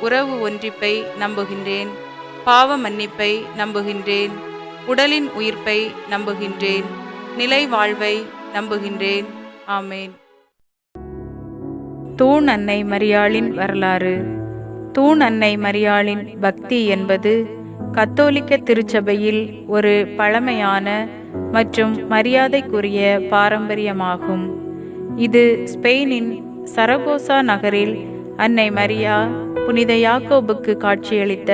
உறவு ஒன்றிப்பை நம்புகின்றேன். பாவ மன்னிப்பை நம்புகின்றேன். உடலின் உயிர்ப்பை நம்புகின்றேன். நிலை வாழ்வை நம்புகின்றேன். ஆமேன். தூண் அன்னை மரியாளின் வரலாறு. தூண் அன்னை மரியாளின் பக்தி என்பது கத்தோலிக்க திருச்சபையில் ஒரு பழமையான மற்றும் மரியாதைக்குரிய பாரம்பரியமாகும். இது ஸ்பெயினின் சரகோசா நகரில் அன்னை மரியா புனித யாக்கோபுக்கு காட்சியளித்த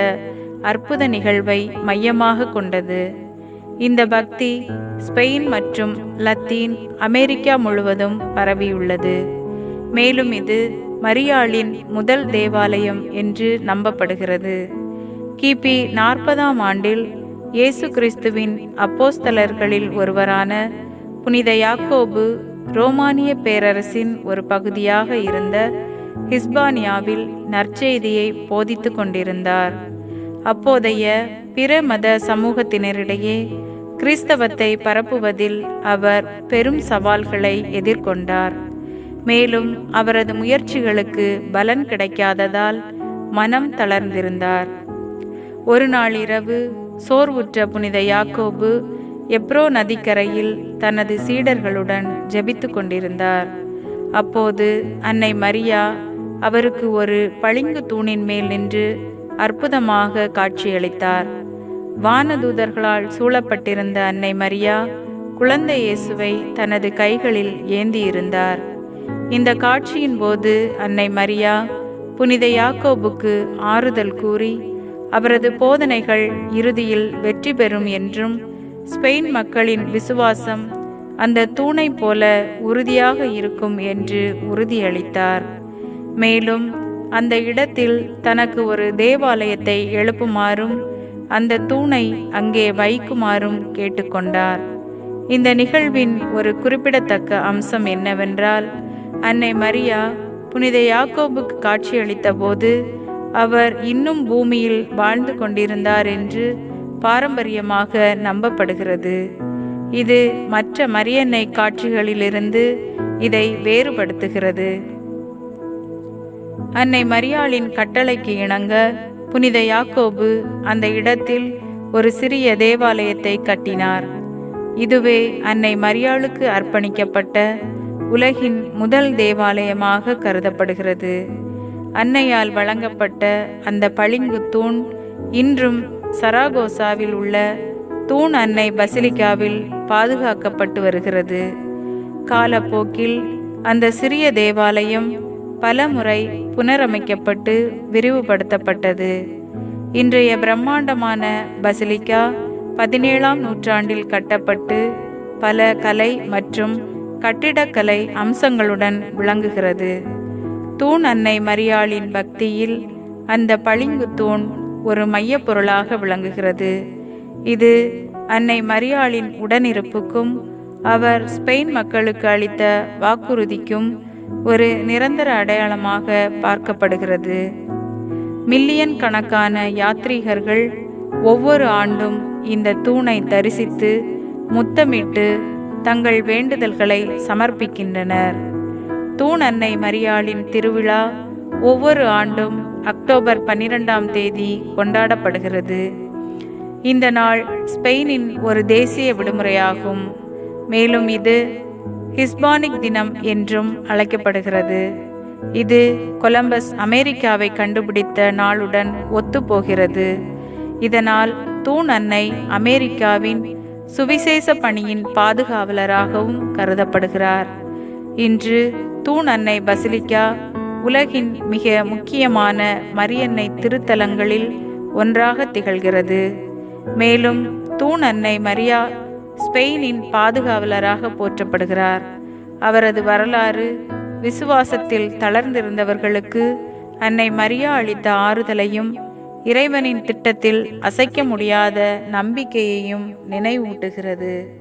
அற்புத நிகழ்வை மையமாக கொண்டது. இந்த பக்தி ஸ்பெயின் மற்றும் லத்தீன் அமெரிக்கா முழுவதும் பரவியுள்ளது. மேலும் இது மரியாளின் முதல் தேவாலயம் என்று நம்பப்படுகிறது. கிபி நாற்பதாம் ஆண்டில் இயேசு கிறிஸ்துவின் அப்போஸ்தலர்களில் ஒருவரான புனித யாக்கோபு ரோமானிய பேரரசின் ஒரு பகுதியாக இருந்த ஹிஸ்பானியாவில் நற்செய்தியை போதித்து கொண்டிருந்தார். அப்போதைய பிற மத சமூகத்தினரிடையே கிறிஸ்தவத்தை பரப்புவதில் அவர் பெரும் சவால்களை எதிர்கொண்டார். மேலும் அவரது முயற்சிகளுக்கு பலன் கிடைக்காததால் மனம் தளர்ந்திருந்தார். ஒரு நாள் இரவு சோர்வுற்ற புனித யாக்கோபு எப்ரோ நதிக்கரையில் தனது சீடர்களுடன் ஜெபித்து கொண்டிருந்தார். அப்போது அன்னை மரியா அவருக்கு ஒரு பளிங்கு தூணின் மேல் நின்று அற்புதமாக காட்சியளித்தார். வானதூதர்களால் சூழப்பட்டிருந்த அன்னை மரியா குழந்தை இயேசுவை தனது கைகளில் ஏந்தியிருந்தார். இந்த காட்சியின் போது அன்னை மரியா புனித யாக்கோபுக்கு ஆறுதல் கூறி அவரது போதனைகள் இறுதியில் வெற்றி பெறும் என்றும் ஸ்பெயின் மக்களின் விசுவாசம் அந்த தூணை போல உறுதியாக இருக்கும் என்று உறுதியளித்தார். மேலும் அந்த இடத்தில் தனக்கு ஒரு தேவாலயத்தை எழுப்புமாறும் அந்த தூணை அங்கே வைக்குமாறும் கேட்டுக்கொண்டார். இந்த நிகழ்வின் ஒரு குறிப்பிடத்தக்க அம்சம் என்னவென்றால் அன்னை மரியா புனித யாக்கோபுக்கு காட்சியளித்த போது அவர் இன்னும் பூமியில் வாழ்ந்து கொண்டிருந்தார் என்று பாரம்பரியமாக நம்பப்படுகிறது. இது மற்ற மரியன்னை காட்சிகளிலிருந்து இதை வேறுபடுத்துகிறது. அன்னை மரியாளின் கட்டளைக்கு இணங்க புனித யாக்கோபு அந்த இடத்தில் ஒரு சிறிய தேவாலயத்தை கட்டினார். இதுவே அன்னை மரியாளுக்கு அர்ப்பணிக்கப்பட்ட உலகின் முதல் தேவாலயமாக கருதப்படுகிறது. அன்னையால் வழங்கப்பட்ட அந்த பளிங்கு தூண் இன்றும் சராகோசாவில் உள்ள தூண் அன்னை பசிலிக்காவில் பாதுகாக்கப்பட்டு வருகிறது. காலப்போக்கில் அந்த சிறிய தேவாலயம் பல முறை புனரமைக்கப்பட்டு விரிவுபடுத்தப்பட்டது. இன்றைய பிரம்மாண்டமான பசிலிக்கா பதினேழாம் நூற்றாண்டில் கட்டப்பட்டு பல கலை மற்றும் கட்டிடக்கலை அம்சங்களுடன் விளங்குகிறது. தூண் அன்னை மரியாளின் பக்தியில் அந்த பளிங்கு தூண் ஒரு மையப்பொருளாக விளங்குகிறது. இது அன்னை மரியாளின் உடனிருப்புக்கும் அவர் ஸ்பெயின் மக்களுக்கு அளித்த வாக்குறுதிக்கும் ஒரு நிரந்தர அடையாளமாக பார்க்கப்படுகிறது. மில்லியன் கணக்கான யாத்ரீகர்கள் ஒவ்வொரு ஆண்டும் இந்த தூணை தரிசித்து முத்தமிட்டு தங்கள் வேண்டுதல்களை சமர்ப்பிக்கின்றனர். தூண் அன்னை மரியாளின் திருவிழா ஒவ்வொரு ஆண்டும் அக்டோபர் பன்னிரெண்டாம் தேதி கொண்டாடப்படுகிறது. இந்த நாள் ஸ்பெயினின் ஒரு தேசிய விடுமுறையாகும். மேலும் இது ஹிஸ்பானிக் தினம் என்றும் அழைக்கப்படுகிறது. இது கொலம்பஸ் அமெரிக்காவை கண்டுபிடித்த நாளுடன் ஒத்துப்போகிறது. இதனால் தூண் அன்னை அமெரிக்காவின் சுவிசேஷ பணியின் பாதுகாவலராகவும் கருதப்படுகிறார். இன்று தூண் அன்னை பசிலிக்கா உலகின் மிக முக்கியமான மரியன்னை திருத்தலங்களில் ஒன்றாக திகழ்கிறது. மேலும் தூண் அன்னை மரியா ஸ்பெயினின் பாதுகாவலராக போற்றப்படுகிறார். அவரது வரலாறு விசுவாசத்தில் தளர்ந்திருந்தவர்களுக்கு அன்னை மரியா அளித்த ஆறுதலையும் இறைவனின் திட்டத்தில் அசைக்க முடியாத நம்பிக்கையையும் நினைவூட்டுகிறது.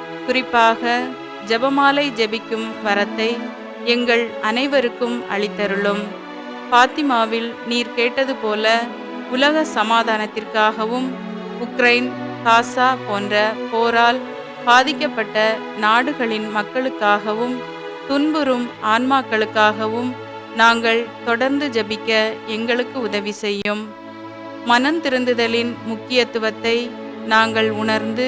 குறிப்பாக ஜெபமாலை ஜெபிக்கும் வரத்தை எங்கள் அனைவருக்கும் அளித்தருளும். பாத்திமாவில் நீர் கேட்டது போல உலக சமாதானத்திற்காகவும் உக்ரைன் காசா போன்ற போரால் பாதிக்கப்பட்ட நாடுகளின் மக்களுக்காகவும் துன்புறும் ஆன்மாக்களுக்காகவும் நாங்கள் தொடர்ந்து ஜெபிக்க எங்களுக்கு உதவி செய்யும். மனம் திருந்துதலின் முக்கியத்துவத்தை நாங்கள் உணர்ந்து